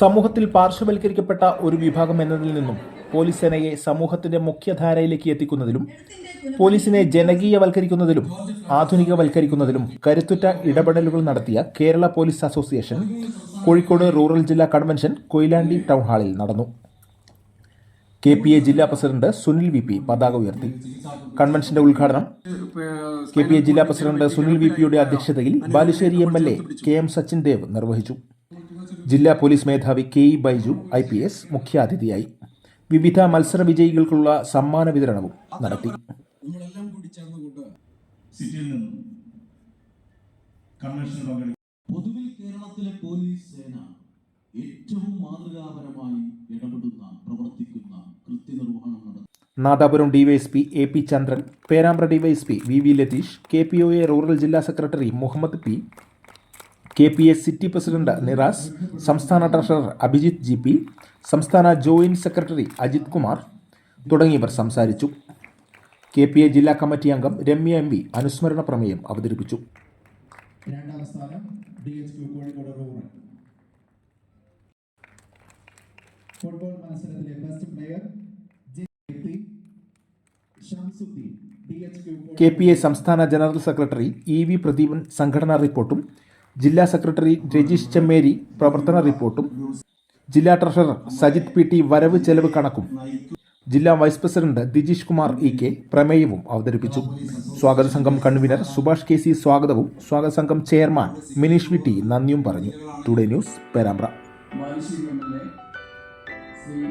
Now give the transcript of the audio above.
സമൂഹത്തിൽ പാർശ്വവൽക്കരിക്കപ്പെട്ട ഒരു വിഭാഗം എന്നതിൽ നിന്നും പോലീസ് സേനയെ സമൂഹത്തിന്റെ മുഖ്യധാരയിലേക്ക് എത്തിക്കുന്നതിലും പോലീസിനെ ജനകീയവൽക്കരിക്കുന്നതിലും ആധുനികവൽക്കരിക്കുന്നതിലും കരുത്തുറ്റ ഇടപെടലുകൾ നടത്തിയ Kerala police association Kozhikode rural ജില്ലാ കൺവെൻഷൻ കൊയിലാണ്ടി ടൗൺ ഹാളിൽ നടന്നു. കെ പി എ ജില്ലാ പ്രസിഡന്റ് സുനിൽ വി പി പതാക ഉയർത്തി. കൺവെൻഷന്റെ ഉദ്ഘാടനം കെ പി എ ജില്ലാ പ്രസിഡന്റ് സുനിൽ വി പിയുടെ അധ്യക്ഷതയിൽ Balussery M L A K M Sachin Dev നിർവഹിച്ചു. ജില്ലാ പോലീസ് മേധാവി K E Baiju I P S മുഖ്യാതിഥിയായി. വിവിധ മത്സര വിജയികൾക്കുള്ള സമ്മാന വിതരണവും നടത്തി. പൊതുവിൽ കേരളത്തിലെ പോലീസ് സേന ഏറ്റവും മാതൃകാപരമായി ഇടപെടുന്ന പ്രവർത്തിക്കുന്ന കൃത്യനിർവഹണം നടത്തുന്ന Nadapuram DYSP A P Chandran Perambra DYSP V V Latheesh K P O A rural ജില്ലാ secretary Muhammad P K P S city president Niras സംസ്ഥാന ട്രഷറർ അഭിജിത്ത് ജി പി സംസ്ഥാന ജോയിന്റ് സെക്രട്ടറി അജിത് കുമാർ തുടങ്ങിയവർ സംസാരിച്ചു. കെ പി എ ജില്ലാ committee അംഗം Ramya M P അനുസ്മരണ പ്രമേയം അവതരിപ്പിച്ചു. രണ്ടാം സ്ഥാനം D H Q Kozhikode rural. Football മത്സരത്തിലെ best player J Shamsuddin D H Q K P A സംസ്ഥാന general secretary E V Pradeepan സംഘടനാ റിപ്പോർട്ടും ജില്ലാ സെക്രട്ടറി രജീഷ് ചെമ്മേരി പ്രവർത്തന റിപ്പോർട്ടും. ജില്ലാ ട്രഷറർ സജിത് പി ടി വരവ് ചെലവ് കണക്കും. ജില്ലാ vice president Dijeesh Kumar E K പ്രമേയവും അവതരിപ്പിച്ചു. സ്വാഗത സംഘം കൺവീനർ സുഭാഷ് കെ സി സ്വാഗതവും സ്വാഗത സംഘം ചെയർമാൻ മിനീഷ് വി ടി നന്ദിയും പറഞ്ഞു. Today news Perambra. ശ്രീ